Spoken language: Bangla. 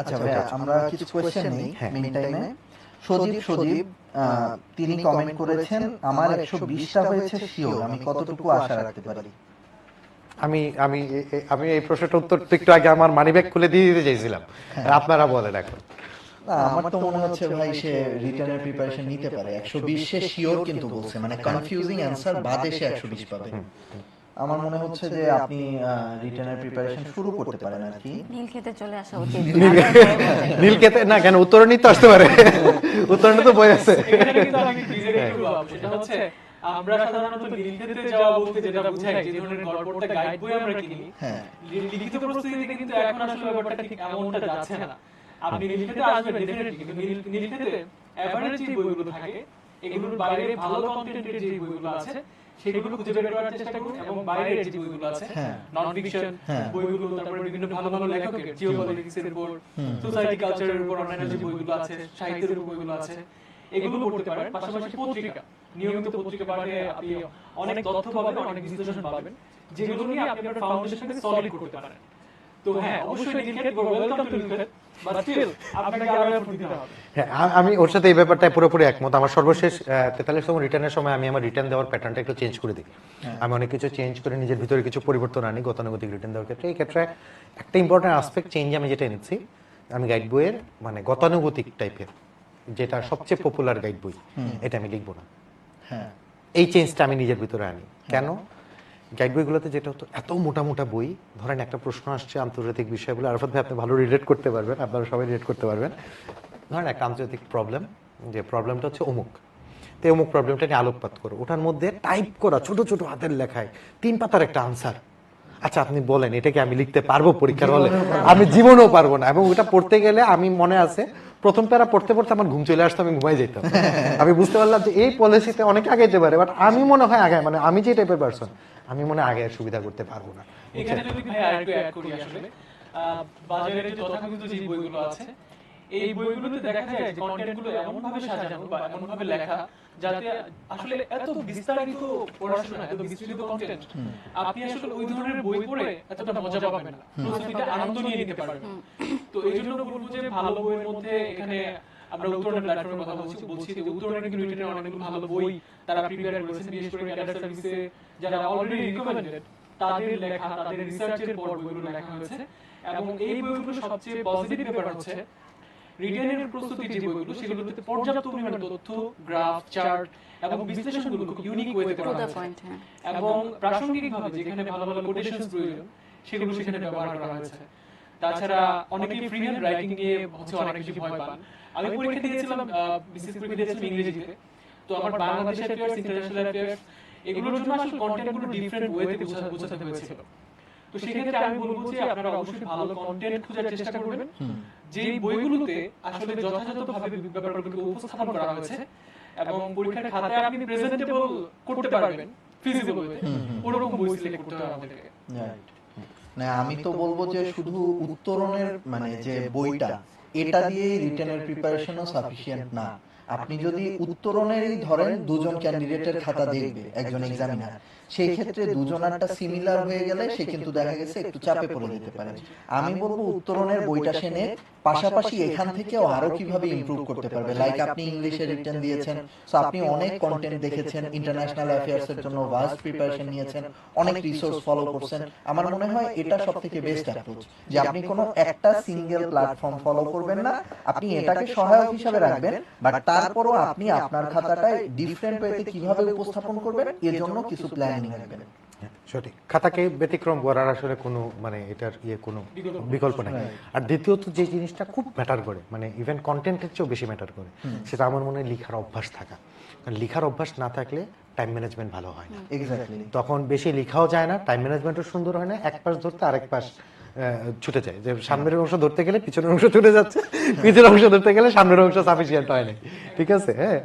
আচ্ছা ভাইয়া আমরা কিছু কোয়েশ্চেন নেই হ্যাঁ। মেইন টাইমে সজীব সজীব তিনি কমেন্ট করেছেন আমার একশো বিশটা হয়েছে শিওর আমি কতটুকু আশা রাখতে পারি? আমি আমি আমি এই প্রশ্নটা উত্তর একটু আগে আমার মানিব্যাগ খুলে দিয়ে দিতে চাইছিলাম। আপনারা বলেন এখন। আমার তো মনে হচ্ছে ভাই সে রিটার্নের প্রিপারেশন নিতে পারে। একশো বিশে শিওর কিন্তু বলছে মানে কনফিউজিং অ্যান্সার বাদে সে একশো বিশ পাবে। আমার মনে হচ্ছে যে আপনি রিটার্নের প্রিপারেশন শুরু করতে পারেন আর কি। নীল খেতে চলে আসা উচিত। নীল খেতে না কেন? উত্তরণই তো আসতে পারে। উত্তরণই তো বই আছে। সেটা হচ্ছে আমরা সাধারণত নীলক্ষেত্রে যাওয়া বলতে যেটা বোঝাই যে ধরনের গল্পটা গাইড বই আমরা কিনি হ্যাঁ। লিখিত প্রস্তুতিতে কিন্তু এখন আসলে ব্যাপারটা ঠিক এমনটা যাচ্ছে না। আপনি নীলক্ষেতে আসবেন ডেফিনেটলি কিন্তু নীল- নীলক্ষেতে এভারেজ যে বইগুলো থাকে এগুলোর বাইরে ভালো কন্টেন্টের যে বইগুলো আছে সেগুলো খুঁজে বের করার চেষ্টা করুন এবং বাইরের যে বইগুলো আছে হ্যাঁ। নন ফিকশন হ্যাঁ। বইগুলো তারপরে বিভিন্ন ভালো ভালো লেখকের জিওপলিটিক্স এর উপর সোসাইটি কালচারের উপর অন্যান্য যে বইগুলো আছে সাহিত্যের উপর বইগুলো আছে এগুলো পড়তে পারেন পাশাপাশি পত্রিকা নিয়মিত পত্রিকা পাঠে আপনি অনেক তথ্য পাবেন অনেক বিশ্লেষণ পাবেন যেগুলো নিয়ে আপনি আপনার ফাউন্ডেশনকে সলিড করতে পারেন তো হ্যাঁ অবশ্যই নীলক্ষেত ওয়েলকাম টু নীলক্ষেত হ্যাঁ আমি ওর সাথে এই ব্যাপারটা পুরোপুরি একমত। আমার সর্বশেষ তেতাল্লিশতম রিটার্নের সময় আমি আমার রিটার্ন দেওয়ার প্যাটার্নটা একটু চেঞ্জ করে দিই। আমি অনেক কিছু চেঞ্জ করে নিজের ভিতরে কিছু পরিবর্তন আনি গতানুগতিক রিটার্ন দেওয়ার ক্ষেত্রে। এই ক্ষেত্রে একটা ইম্পর্টেন্ট আসপেক্ট চেঞ্জ আমি যেটা এনেছি আমি গাইড বইয়ের মানে গতানুগতিক টাইপের যেটা সবচেয়ে পপুলার গাইড বই। এটা আমি লিখব না। হ্যাঁ। এই চেঞ্জটা আমি নিজের ভিতরে আনি। কেন? গাইড বইগুলোতে যেটা হতো, এত মোটা মোটা বই, ধরেন একটা প্রশ্ন আসছে আন্তর্জাতিক বিষয়গুলো, আরফাত ভাই আপনি ভালো রিলেট করতে পারবেন, আপনারা সবাই রিলেট করতে পারবেন। ধরেন একটা আন্তর্জাতিক প্রবলেম যে প্রবলেমটা হচ্ছে অমুক। তো অমুক প্রবলেমটা নিয়ে আলোকপাত করো। ওটার মধ্যে টাইপ করা ছোট ছোট হাতের লেখায় তিন পাতার একটা আনসার আচ্ছা আপনি বলেন এটাকে আমি লিখতে পারব পরীক্ষার হলে? আমি জীবনেও পারব না, এবং ওটা পড়তে গেলে আমি মনে আছে প্রথম প্যারা পড়তে পড়তে আমার ঘুম চলে আসতো আমি ঘুমাই যেতাম। আমি বুঝতে পারলাম যে এই পলিসিতে অনেক যেতে পারে বাট আমি মনে হয় আগে মানে আমি যে টাইপের পারসন আমি মনে হয় আগে সুবিধা করতে পারব না। এখানে যদি ভাই আরেকটু অ্যাড করি আসলে। বাজারে যে তথাকথিত যে বইগুলো আছে এই বইগুলোতে দেখা যায় যে কন্টেন্টগুলো এমন ভাবে সাজানো বা এমন ভাবে লেখা যাতে আসলে এত বিস্তারিত পড়াশোনা এত বিস্তৃত কন্টেন্ট আপনি আসলে ওই ধরনের বই পড়ে এতটা মজা পাবেন না। প্রস্তুতিটা আনন্দ নিয়ে নিতে পারবেন। তো এই জন্য বলব যে ভালো বইয়ের মধ্যে এখানে আমরা উত্তরণের প্ল্যাটফর্মের কথা বলছি। বলছি। যে উত্তরণের রিটেনের অনেকগুলো ভালো বই তারা প্রিপেয়ার করেছেন বিশেষ করে ক্যাডার সার্ভিসে যারা অলরেডি রিকমেন্ডেড তাদের লেখা তাদের রিসার্চের পর বইগুলো লেখা হয়েছে এবং এই বইগুলো সবচেয়ে পজিটিভ ব্যাপার হচ্ছে রিটেনের প্রস্তুতি যে বইগুলো সেগুলোতে পর্যাপ্ত পরিমাণে তথ্য গ্রাফ চার্ট এবং বিশ্লেষণগুলো খুব ইউনিক ওয়েতে করা হয়েছে হ্যাঁ। এবং প্রাসঙ্গিকভাবে যেখানে ভালো ভালো কোটেশনস প্রয়োজন সেগুলো সেখানে ব্যবহার করা হয়েছে। তাছাড়া অনেকেই ফ্রি হ্যান্ড রাইটিং নিয়ে হচ্ছে অনেক বেশি ভয় পান। আমি পরীক্ষা দিয়েছিলাম বিশেষ পরীক্ষা দিয়েছিলাম ইংরেজিতে। তো আমার বাংলাদেশ অ্যাফেয়ার্স ইন্টারন্যাশনাল অ্যাফেয়ার্স এগুলোর জন্য আসলে কন্টেন্টগুলো ডিফারেন্ট ওয়েতে বোঝাতে হয়েছিল। তো সেক্ষেত্রে আমি বলব যে আপনারা অবশ্যই ভালো কন্টেন্ট খোঁজার চেষ্টা করবেন। যে বইগুলোতে আসলে যথাযথভাবে ব্যাপারগুলোকে উপস্থাপন করা হয়েছে এবং পরীক্ষার খাতায় আপনি প্রেজেন্টেবল করতে পারবেন ফিজিবল ওরকম বই সিলেক্ট করতে হবে আমাদেরকে। না আমি তো বলব যে শুধু উত্তরণের মানে যে বইটা এটা দিয়ে রিটেনের প্রিপারেশনও সাফিসিয়েন্ট না। আপনি যদি উত্তরণেরই ধরেন দুজন ক্যান্ডিডেটের খাতা দেখবে, একজন এক্সামিনার সেই ক্ষেত্রে দুজনারটা সিমিলার হয়ে গেলে সে কিন্তু দেখা গেছে একটু চাপে পড়ে যেতে পারে। আমি বলব উত্তরণের বইটা সে নে পাশাপাশি এখান থেকেও আরও কীভাবে ইমপ্রুভ করতে পারবে? লাইক আপনি ইংলিশে রিটেন দিয়েছেন সো আপনি অনেক কন্টেন্ট দেখেছেন ইন্টারন্যাশনাল অ্যাফেয়ার্স এর জন্য ভাস্ট প্রিপারেশন নিয়েছেন, অনেক রিসোর্স ফলো করছেন। আমার মনে হয় এটা সব থেকে বেস্ট অ্যাপ্রোচ যে আপনি কোনো একটা সিঙ্গেল প্ল্যাটফর্ম ফলো করবেন না, আপনি এটাকে সহায়ক হিসাবে রাখবেন বাট তারপরও আপনি আপনার খাতাটায় ডিফারেন্ট ওয়েতে কীভাবে উপস্থাপন করবেন এর জন্য কিছু প্ল্যানিং রাখবেন। সঠিক। খাতাকে ব্যতিক্রম করার আসলে কোনো মানে এটার ইয়ে কোনো বিকল্প নাই। আর দ্বিতীয়ত যে জিনিসটা খুব ম্যাটার করে মানে ইভেন কন্টেন্টের চেয়েও বেশি ম্যাটার করে সেটা আমার মনে হয় লিখার অভ্যাস থাকা। কারণ লিখার অভ্যাস না থাকলে টাইম ম্যানেজমেন্ট ভালো হয় না। তখন বেশি লেখাও যায় না টাইম ম্যানেজমেন্টও সুন্দর হয় না এক পাশ ধরতে আরেক পাশ ছুটে যায়। যে সামনের অংশ ধরতে গেলে পিছনের অংশ ছুটে যাচ্ছে, পিছনের অংশ ধরতে গেলে সামনের অংশ সাফিসিয়েন্ট হয় না ঠিক আছে? হ্যাঁ।